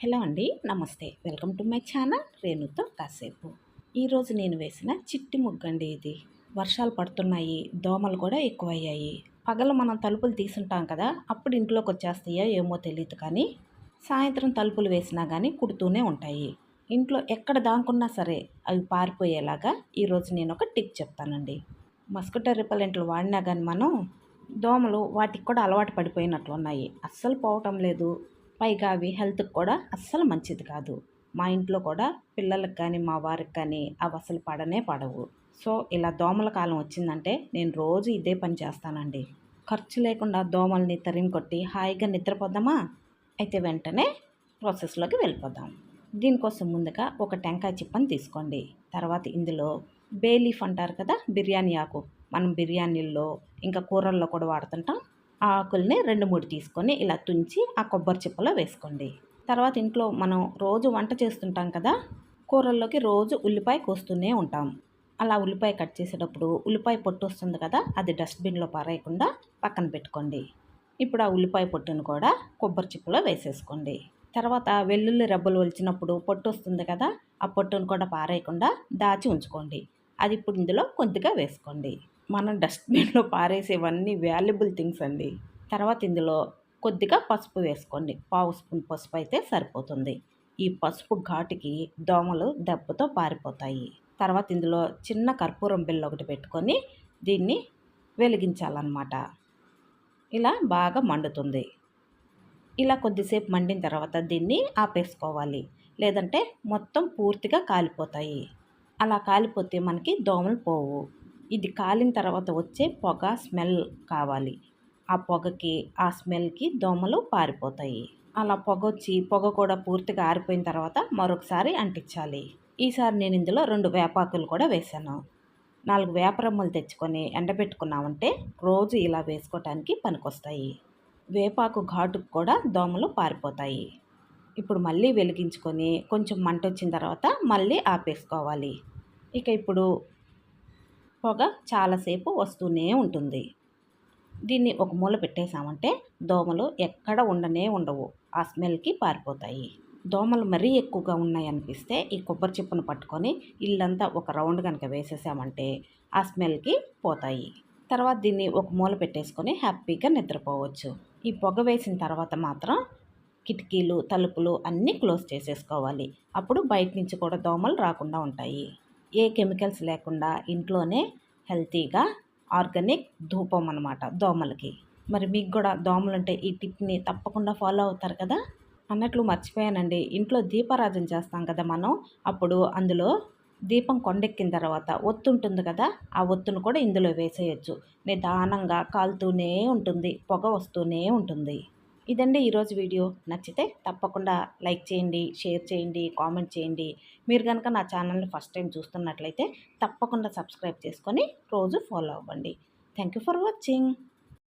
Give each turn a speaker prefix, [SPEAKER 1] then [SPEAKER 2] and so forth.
[SPEAKER 1] Hello అండి namaste. Welcome to my channel రేణుతో కాసేపు. ఈరోజు నేను వేసిన చిట్టి ముగ్గండి ఇది. వర్షాలు పడుతున్నాయి దోమలు కూడా ఎక్కువయ్యాయి. పగలు మనం తలుపులు తీసుంటాం కదా అప్పుడు ఇంట్లోకి వచ్చేస్తాయో ఏమో తెలియదు కానీ సాయంత్రం తలుపులు వేసినా కానీ కుడుతూనే ఉంటాయి. ఇంట్లో ఎక్కడ దాంకున్నా సరే అవి పారిపోయేలాగా ఈరోజు నేను ఒక టిప్ చెప్తానండి. మస్కిటో రిపలెంట్లు వాడినా కానీ మనం దోమలు వాటికి కూడా అలవాటు పడిపోయినట్లు ఉన్నాయి. అస్సలు పోవటం లేదు. పైగా అవి హెల్త్కి కూడా అస్సలు మంచిది కాదు. మా ఇంట్లో కూడా పిల్లలకు కానీ మా వారికి కానీ అవి అసలు పడనే పడవు. సో ఇలా దోమల కాలం వచ్చిందంటే నేను రోజు ఇదే పని చేస్తానండి. ఖర్చు లేకుండా దోమల్ని తరిమి కొట్టి హాయిగా నిద్రపోద్దామా? అయితే వెంటనే ప్రాసెస్లోకి వెళ్ళిపోదాం. దీనికోసం ముందుగా ఒక టెంకాయ చిప్పని తీసుకోండి. తర్వాత ఇందులో బేలీఫ్ అంటారు కదా బిర్యానీ ఆకు. మనం బిర్యానీల్లో ఇంకా కూరల్లో కూడా వాడుతుంటాం. ఆ ఆకుల్ని రెండు మూడు తీసుకొని ఇలా తుంచి ఆ కొబ్బరి చిప్పలో వేసుకోండి. తర్వాత ఇంట్లో మనం రోజు వంట చేస్తుంటాం కదా కూరల్లోకి రోజు ఉల్లిపాయ కోస్తూనే ఉంటాం. అలా ఉల్లిపాయ కట్ చేసేటప్పుడు ఉల్లిపాయ పొట్టు వస్తుంది కదా అది డస్ట్బిన్లో పారేయకుండా పక్కన పెట్టుకోండి. ఇప్పుడు ఆ ఉల్లిపాయ పొట్టును కూడా కొబ్బరి చిప్పలో వేసేసుకోండి. తర్వాత వెల్లుల్లి రెబ్బలు వలిచినప్పుడు పొట్టు వస్తుంది కదా ఆ పొట్టును కూడా పారేయకుండా దాచి ఉంచుకోండి. అది ఇప్పుడు ఇందులో కొద్దిగా వేసుకోండి. మనం డస్ట్బిన్లో పారేసేవన్నీ వాల్యుబుల్ థింగ్స్ అండి. తర్వాత ఇందులో కొద్దిగా పసుపు వేసుకోండి. పావు స్పూన్ పసుపు అయితే సరిపోతుంది. ఈ పసుపు ఘాటుకి దోమలు దెబ్బతో పారిపోతాయి. తర్వాత ఇందులో చిన్న కర్పూరం బిల్లు ఒకటి పెట్టుకొని దీన్ని వెలిగించాలన్నమాట. ఇలా బాగా మండుతుంది. ఇలా కొద్దిసేపు మండిన తర్వాత దీన్ని ఆపేసుకోవాలి. లేదంటే మొత్తం పూర్తిగా కాలిపోతాయి. అలా కాలిపోతే మనకి దోమలు పోవు. ఇది కాలిన తర్వాత వచ్చే పొగ స్మెల్ కావాలి. ఆ పొగకి ఆ స్మెల్కి దోమలు పారిపోతాయి. అలా పొగ వచ్చి పొగ కూడా పూర్తిగా ఆరిపోయిన తర్వాత మరొకసారి అంటించాలి. ఈసారి నేను ఇందులో రెండు వేపాకులు కూడా వేశాను. నాలుగు వేపరమ్మలు తెచ్చుకొని ఎండబెట్టుకున్నామంటే రోజు ఇలా వేసుకోవటానికి పనికొస్తాయి. వేపాకు ఘాటుకు కూడా దోమలు పారిపోతాయి. ఇప్పుడు మళ్ళీ వెలిగించుకొని కొంచెం మంట వచ్చిన తర్వాత మళ్ళీ ఆపేసుకోవాలి. ఇక ఇప్పుడు పొగ చాలాసేపు వస్తూనే ఉంటుంది. దీన్ని ఒక మూల పెట్టేశామంటే దోమలు ఎక్కడ ఉండనే ఉండవు. ఆ స్మెల్కి పారిపోతాయి. దోమలు మరీ ఎక్కువగా ఉన్నాయనిపిస్తే ఈ కొబ్బరి చిప్పను పట్టుకొని ఇల్లంతా ఒక రౌండ్ కనుక వేసేసామంటే ఆ స్మెల్కి పోతాయి. తర్వాత దీన్ని ఒక మూల పెట్టేసుకొని హ్యాపీగా నిద్రపోవచ్చు. ఈ పొగ వేసిన తర్వాత మాత్రం కిటికీలు తలుపులు అన్నీ క్లోజ్ చేసేసుకోవాలి. అప్పుడు బయట నుంచి కూడా దోమలు రాకుండా ఉంటాయి. ఏ కెమికల్స్ లేకుండా ఇంట్లోనే హెల్తీగా ఆర్గానిక్ ధూపం అనమాట దోమలకి. మరి మీకు కూడా దోమలు అంటే ఈ టిప్ని తప్పకుండా ఫాలో అవుతారు కదా? అన్నట్లు మర్చిపోయానండి. ఇంట్లో దీపారాజన చేస్తాం కదా మనం అప్పుడు అందులో దీపం కొండెక్కిన తర్వాత ఒత్తు ఉంటుంది కదా ఆ ఒత్తును కూడా ఇందులో వేసేయచ్చు. నిదానంగా కాలుతూనే ఉంటుంది పొగ వస్తూనే ఉంటుంది. ఇదండి ఈరోజు వీడియో. నచ్చితే తప్పకుండా లైక్ చేయండి షేర్ చేయండి కామెంట్ చేయండి. మీరు కనుక నా ఛానల్ని ఫస్ట్ టైం చూస్తున్నట్లయితే తప్పకుండా సబ్స్క్రైబ్ చేసుకొని రోజు ఫాలో అవ్వండి. Thank you for watching.